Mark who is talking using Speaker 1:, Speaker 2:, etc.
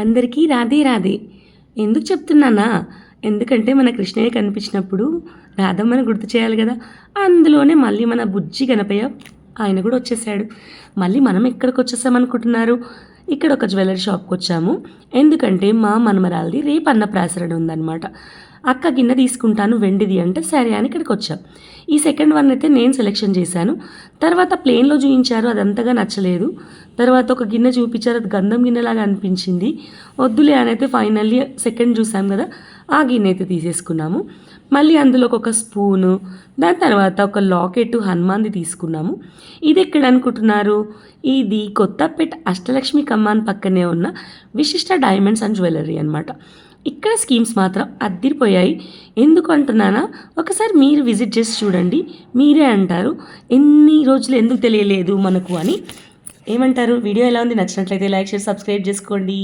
Speaker 1: అందరికీ రాధే రాధే. ఎందుకు చెప్తున్నానా? ఎందుకంటే మన కృష్ణయ్య కనిపించినప్పుడు రాధమ్మని గుర్తు చేయాలి కదా. అందులోనే మళ్ళీ మన బుజ్జి గణపయ్య ఆయన కూడా వచ్చేసాడు. మళ్ళీ మనం ఎక్కడికి వచ్చేసామనుకుంటున్నారు ఇక్కడ ఒక జ్యువెలరీ షాప్కి వచ్చాము. ఎందుకంటే మా మనమరాలది రేపు అన్నప్రాసరణ ఉందన్నమాట. అక్క గిన్నె తీసుకుంటాను వెండిది అంటే సరే అని ఇక్కడికి వచ్చాం. ఈ సెకండ్ వన్ అయితే నేను సెలెక్షన్ చేశాను. తర్వాత ప్లేన్లో చూపించారు అది అంతగా నచ్చలేదు. తర్వాత ఒక గిన్నె చూపించారు. అది గంధం గిన్నెలాగా అనిపించింది. వద్దులే అని అయితే ఫైనల్లీ సెకండ్ చూసాం కదా ఆ గిన్నె అయితే తీసేసుకున్నాము. మళ్ళీ అందులో ఒక స్పూను దాని తర్వాత ఒక లాకెట్ హనుమాన్ది తీసుకున్నాము. ఇది ఎక్కడ అనుకుంటున్నారు? ఇది కొత్తపేట అష్టలక్ష్మి కమ్మాన్ పక్కనే ఉన్న విశిష్ట డైమండ్స్ అండ్ జ్యువెలరీ అనమాట ఇక్కడ స్కీమ్స్ మాత్రం అద్దిరిపోయాయి. ఎందుకు అంటున్నానా? ఒకసారి మీరు విజిట్ చేసి చూడండి. మీరే అంటారు. ఎన్ని రోజులు ఎందుకు తెలియలేదు మనకు అని. ఏమంటారు? వీడియో ఎలా ఉంది? నచ్చినట్లయితే లైక్ చేసి సబ్స్క్రైబ్ చేసుకోండి.